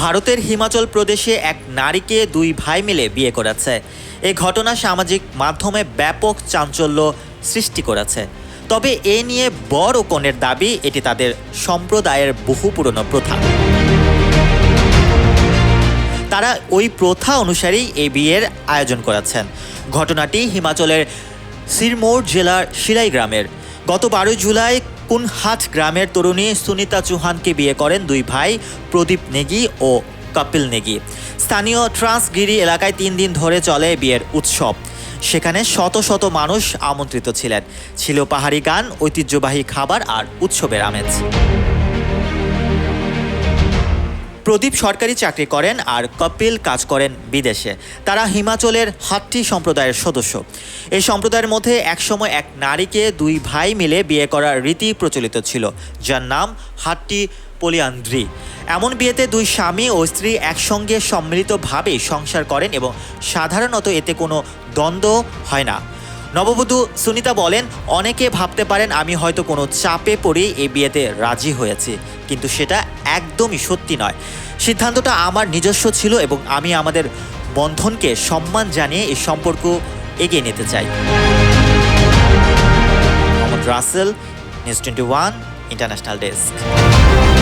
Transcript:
ভারতের হিমাচল প্রদেশে এক নারীকে দুই ভাই মিলে বিয়ে করেছে। এ ঘটনা সামাজিক মাধ্যমে ব্যাপক চাঞ্চল্য সৃষ্টি করেছে। তবে এ নিয়ে বড় কনের দাবি, এটি তাদের সম্প্রদায়ের বহু পুরনো প্রথা। তারা ওই প্রথা অনুসারেই এই বিয়ের আয়োজন করেছেন। ঘটনাটি হিমাচলের সিরমোর জেলার শিলাই গ্রামের গত বারোই জুলাই কুনহাট গ্রামের তরুণী সুনিতা চৌহানকে বিয়ে করেন দুই ভাই, প্রদীপ নেগি ও কপিল নেগি। স্থানীয় ট্রান্সগিরি এলাকায় তিন দিন ধরে চলে বিয়ের উৎসব। সেখানে শত শত মানুষ আমন্ত্রিত ছিলেন। ছিল পাহাড়ি গান, ঐতিহ্যবাহী খাবার আর উৎসবের আমেজ। প্রদীপ সরকারি চাকরি করেন আর কপিল কাজ করেন বিদেশে। তারা হিমাচলের হাট্টি সম্প্রদায়ের সদস্য। এই সম্প্রদায়ের মধ্যে একসময় এক নারীকে দুই ভাই মিলে বিয়ে করার রীতি প্রচলিত ছিল, যার নাম হাট্টি পলিয়ান্দ্রি। এমন বিয়েতে দুই স্বামী ও স্ত্রী একসঙ্গে সম্মিলিতভাবে সংসার করেন এবং সাধারণত এতে কোনো দ্বন্দ্ব হয় না। নববধূ সুনিতা বলেন, অনেকে ভাবতে পারেন আমি হয়তো কোনো চাপে পড়ে এই বিয়েতে রাজি হয়েছি, কিন্তু সেটা একদমই সত্যি নয়। সিদ্ধান্তটা আমার নিজস্ব ছিল এবং আমি আমাদের বন্ধনকে সম্মান জানিয়ে এই সম্পর্ক এগিয়ে নিতে চাই। Rasel, news twenty one, international desk.